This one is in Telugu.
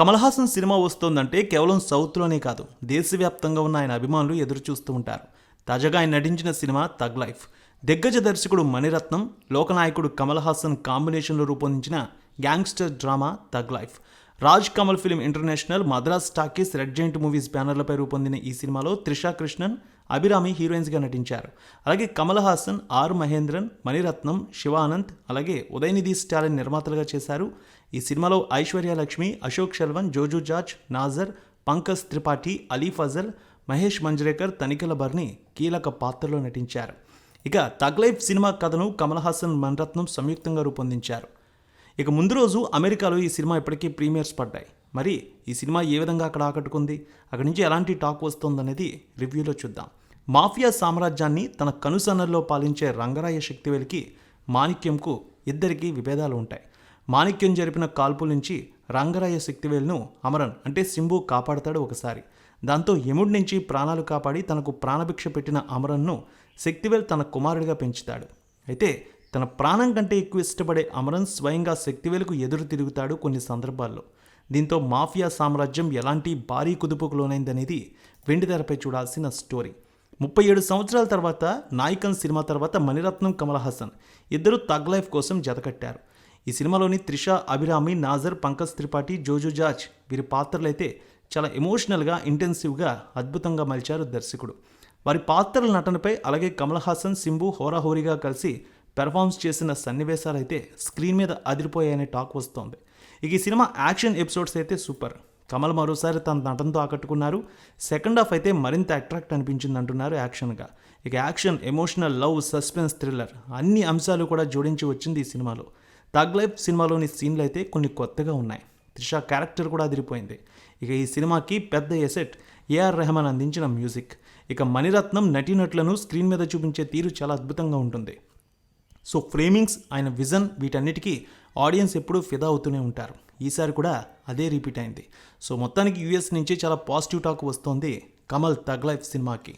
కమల్ హాసన్ సినిమా వస్తోందంటే కేవలం సౌత్లోనే కాదు దేశవ్యాప్తంగా ఉన్న ఆయన అభిమానులు ఎదురు చూస్తూ ఉంటారు. తాజాగా ఆయన నటించిన సినిమా తగ్ లైఫ్. దిగ్గజ దర్శకుడు మణిరత్నం లోకనాయకుడు కమల్ హాసన్ కాంబినేషన్లో రూపొందించిన gangster drama Thug Life. Raj Kamal film international Madras Talkies Red Giant Movies బ్యానర్లపై రూపొందిన ఈ సినిమాలో త్రిషా కృష్ణన్ అభిరామి హీరోయిన్స్గా నటించారు. అలాగే కమల్ హాసన్ ఆర్ మహేంద్రన్ మణిరత్నం శివానంద్ అలాగే ఉదయనిధి స్టాలిన్ నిర్మాతలుగా చేశారు. ఈ సినిమాలో ఐశ్వర్య లక్ష్మి అశోక్ షల్వన్ జోజు జార్జ్ నాజర్ పంకజ్ త్రిపాఠి అలీ ఫజల్ మహేష్ మంజ్రేకర్ తనిఖల బర్ని కీలక పాత్రలో నటించారు. ఇక తగ్లైఫ్ సినిమా కథను కమల్ హాసన్ మణిరత్నం సంయుక్తంగా రూపొందించారు. ఇక ముందు రోజు అమెరికాలో ఈ సినిమా ఇప్పటికీ ప్రీమియర్స్ పడ్డాయి. మరి ఈ సినిమా ఏ విధంగా అక్కడ ఆకట్టుకుంది? అక్కడి నుంచి ఎలాంటి టాక్ వస్తుందనేది రివ్యూలో చూద్దాం. మాఫియా సామ్రాజ్యాన్ని తన కనుసన్నల్లో పాలించే రంగరాయ శక్తివేలికి మాణిక్యంకు ఇద్దరికీ విభేదాలు ఉంటాయి. మాణిక్యం జరిపిన కాల్పుల నుంచి రంగరాయ శక్తివేలును అమరన్ అంటే సింబు కాపాడతాడు ఒకసారి. దాంతో యముడి నుంచి ప్రాణాలు కాపాడి తనకు ప్రాణభిక్ష పెట్టిన అమరన్ను శక్తివేల్ తన కుమారుడిగా పెంచుతాడు. అయితే తన ప్రాణం కంటే ఎక్కువ ఇష్టపడే అమరన్ స్వయంగా శక్తివేలుకు ఎదురు తిరుగుతాడు కొన్ని సందర్భాల్లో. దీంతో మాఫియా సామ్రాజ్యం ఎలాంటి భారీ కుదుపుకు లోనైందనేది వెండితెరపై చూడాల్సిన స్టోరీ. ముప్పై ఏడు సంవత్సరాల తర్వాత నాయకన్ సినిమా తర్వాత మణిరత్నం కమల్ హాసన్ ఇద్దరు తగ్ లైఫ్ కోసం జతకట్టారు. ఈ సినిమాలోని త్రిష అభిరామి నాజర్ పంకజ్ త్రిపాఠి జోజు జార్జ్ వీరి పాత్రలైతే చాలా ఎమోషనల్గా ఇంటెన్సివ్గా అద్భుతంగా మలిచారు దర్శకుడు. వారి పాత్రల నటనపై అలాగే కమల్ హాసన్ సింబు హోరాహోరీగా కలిసి పెర్ఫార్మ్స్ చేసిన సన్నివేశాలు అయితే స్క్రీన్ మీద అదిరిపోయాయనే టాక్ వస్తోంది. ఇక ఈ సినిమా యాక్షన్ ఎపిసోడ్స్ అయితే సూపర్ కమల్ మరోసారి తన నటనతో ఆకట్టుకున్నారు. సెకండ్ హాఫ్ అయితే మరింత అట్రాక్ట్ అనిపించింది అంటున్నారు యాక్షన్గా ఇక action emotional love suspense thriller అన్ని అంశాలు కూడా జోడించి వచ్చింది ఈ సినిమాలో. తగ్ లైఫ్ సినిమాలోని సీన్లు అయితే కొన్ని కొత్తగా ఉన్నాయి. త్రిష క్యారెక్టర్ కూడా అదిరిపోయింది. ఇక ఈ సినిమాకి పెద్ద ఎసెట్ ఏఆర్ రెహమాన్ అందించిన మ్యూజిక్ ఇక మణిరత్నం నటీనటులను స్క్రీన్ మీద చూపించే తీరు చాలా అద్భుతంగా ఉంటుంది. సో ఫ్రేమింగ్స్ ఆయన విజన్ వీటన్నిటికీ ఆడియన్స్ ఎప్పుడూ ఫిదా అవుతూనే ఉంటారు. ఈసారి కూడా అదే రిపీట్ అయింది. సో మొత్తానికి యూఎస్ నుంచి చాలా పాజిటివ్ టాక్ వస్తోంది కమల్ తగ్ లైఫ్ సినిమాకి.